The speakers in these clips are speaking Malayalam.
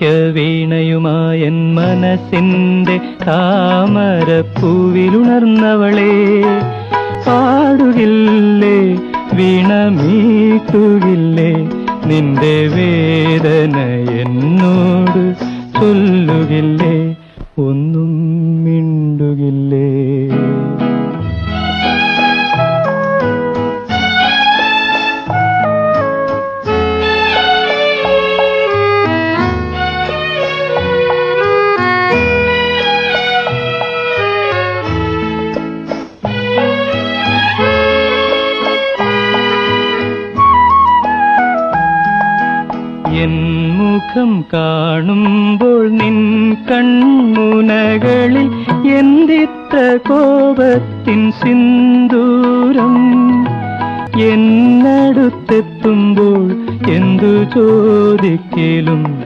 മാണിക്യ വീണയുമായൻ മനസ്സിന്റെ താമരപ്പൂവിലുണർന്നവളെ പാടുകില്ലേ വീണ മീട്ടുകില്ലേ നിന്റെ വേദന എന്നോട് ചൊല്ലുകില്ലേ ഒന്നും എൻ മുഖം കാണുമ്പോൾ നിൻ കൺമുനകളിൽ എന്തിത്ര കോപത്തിൻ സിന്ദൂരം? എന്നടുത്തെത്തുമ്പോൾ എന്തു ചോദിക്കലും?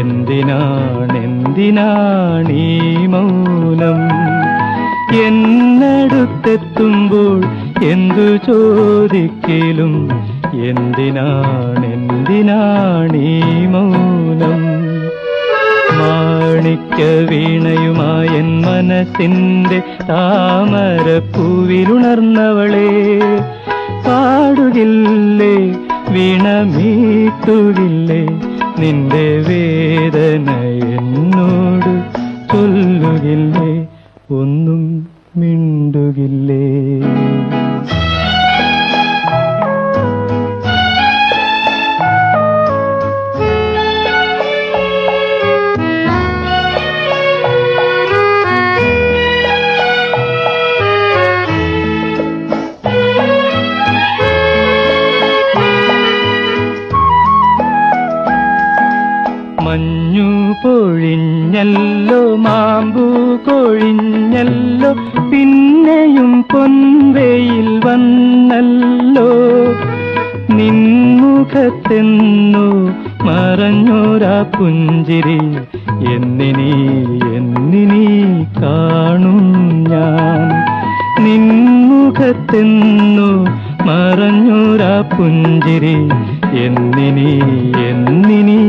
എന്തിനാണെന്തിനാണീ മൗനം? എന്നടുത്തെത്തുമ്പോൾ എന്തു ചോദിക്കലും? എന്തിനാണെന്തിനാണീ മൗനം. മാണിക്യ വീണയുമായൻ മനസ്സിന്റെ താമരപ്പൂവിലുണർന്നവളെ. പാടുകില്ലേ വീണമീട്ടുകില്ലേ നിന്റെ വേദന പൊഴിഞ്ഞല്ലോ മാമ്പു കൊഴിഞ്ഞല്ലോ പിന്നെയും പൊൻവെയിൽ വന്നല്ലോ. നിൻമുഖത്തെന്നു മറഞ്ഞോരാ പുഞ്ചിരി എന്നിനി എന്നിനി കാണും ഞാൻ. നിൻമുഖത്തെന്നു മറഞ്ഞോരാ പുഞ്ചിരി എന്നിനി എന്നിനി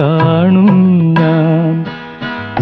കാണും ഞാൻ.